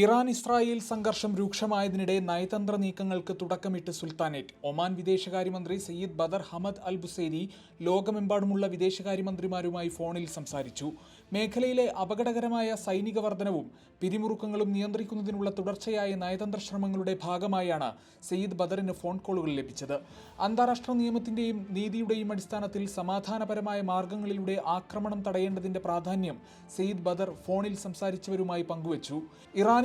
Iran Israel സംഘർഷം രൂക്ഷമായതിനിടെ നയതന്ത്ര നീക്കങ്ങൾക്ക് തുടക്കമിട്ട് sultanate. Oman വിദേശകാര്യമന്ത്രി Sayyid Badr Hamad Al Busaidi ലോകമെമ്പാടുമുള്ള വിദേശകാര്യമന്ത്രിമാരുമായി ഫോണിൽ സംസാരിച്ചു. മേഖലയിലെ അപകടകരമായ സൈനിക വർധനവും പിരിമുറുക്കങ്ങളും നിയന്ത്രിക്കുന്നതിനുള്ള തുടർച്ചയായ നയതന്ത്ര ശ്രമങ്ങളുടെ ഭാഗമായാണ് സയ്യിദ് ബദറിന് ഫോൺ കോളുകൾ ലഭിച്ചത്. അന്താരാഷ്ട്ര നിയമത്തിന്റെയും നീതിയുടെയും അടിസ്ഥാനത്തിൽ സമാധാനപരമായ മാർഗങ്ങളിലൂടെ ആക്രമണം തടയേണ്ടതിന്റെ പ്രാധാന്യം സയ്യിദ് ബദർ ഫോണിൽ സംസാരിച്ചവരുമായി പങ്കുവച്ചു.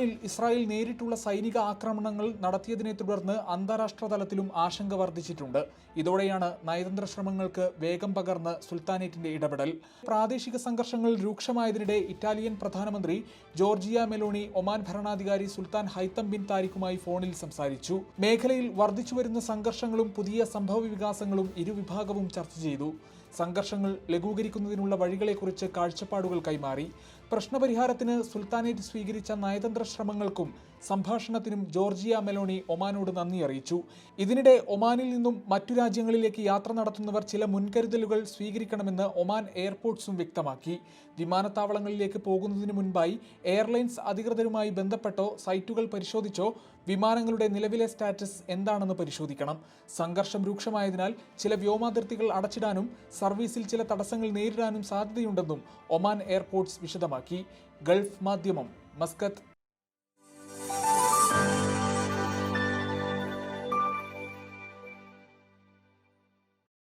ഇറാനിൽ ഇസ്രായേൽ നേരിട്ടുള്ള സൈനിക ആക്രമണങ്ങൾ നടത്തിയതിനെ തുടർന്ന് അന്താരാഷ്ട്ര തലത്തിലും ആശങ്ക വർദ്ധിച്ചിട്ടുണ്ട്. ഇതോടെയാണ് നയതന്ത്ര ശ്രമങ്ങൾക്ക് വേഗം പകർന്ന് സുൽത്താനേറ്റിന്റെ ഇടപെടൽ. പ്രാദേശിക സംഘർഷങ്ങൾ രൂക്ഷമായതിനിടെ ഇറ്റാലിയൻ പ്രധാനമന്ത്രി ജോർജിയ മെലോണി ഒമാൻ ഭരണാധികാരി സുൽത്താൻ ഹൈത്തം ബിൻ താരിഖുമായി ഫോണിൽ സംസാരിച്ചു. മേഖലയിൽ വർദ്ധിച്ചുവരുന്ന സംഘർഷങ്ങളും പുതിയ സംഭവ വികാസങ്ങളും ഇരുവിഭാഗവും ചർച്ച ചെയ്തു. സംഘർഷങ്ങൾ ലഘൂകരിക്കുന്നതിനുള്ള വഴികളെക്കുറിച്ച് കാഴ്ചപ്പാടുകൾ കൈമാറി. പ്രശ്നപരിഹാരത്തിന് സുൽത്താനേറ്റ് സ്വീകരിച്ച നയതന്ത്ര ശ്രമങ്ങൾക്കും സംഭാഷണത്തിനും ജോർജിയ മെലോണി ഒമാനോട് നന്ദി അറിയിച്ചു. ഇതിനിടെ ഒമാനിൽ നിന്നും മറ്റു രാജ്യങ്ങളിലേക്ക് യാത്ര നടത്തുന്നവർ ചില മുൻകരുതലുകൾ സ്വീകരിക്കണമെന്ന് ഒമാൻ എയർപോർട്ട്സും വ്യക്തമാക്കി. വിമാനത്താവളങ്ങളിലേക്ക് പോകുന്നതിന് മുൻപായി എയർലൈൻസ് അധികൃതരുമായി ബന്ധപ്പെട്ടോ സൈറ്റുകൾ പരിശോധിച്ചോ വിമാനങ്ങളുടെ നിലവിലെ സ്റ്റാറ്റസ് എന്താണെന്ന് പരിശോധിക്കണം. സംഘർഷം രൂക്ഷമായതിനാൽ ചില വ്യോമാതിർത്തികൾ അടച്ചിടാനും സർവീസിൽ ചില തടസ്സങ്ങൾ നേരിടാനും സാധ്യതയുണ്ടെന്നും ഒമാൻ എയർപോർട്ട്സ് വിശദമാക്കി. Gulf Madhyamam Muscat.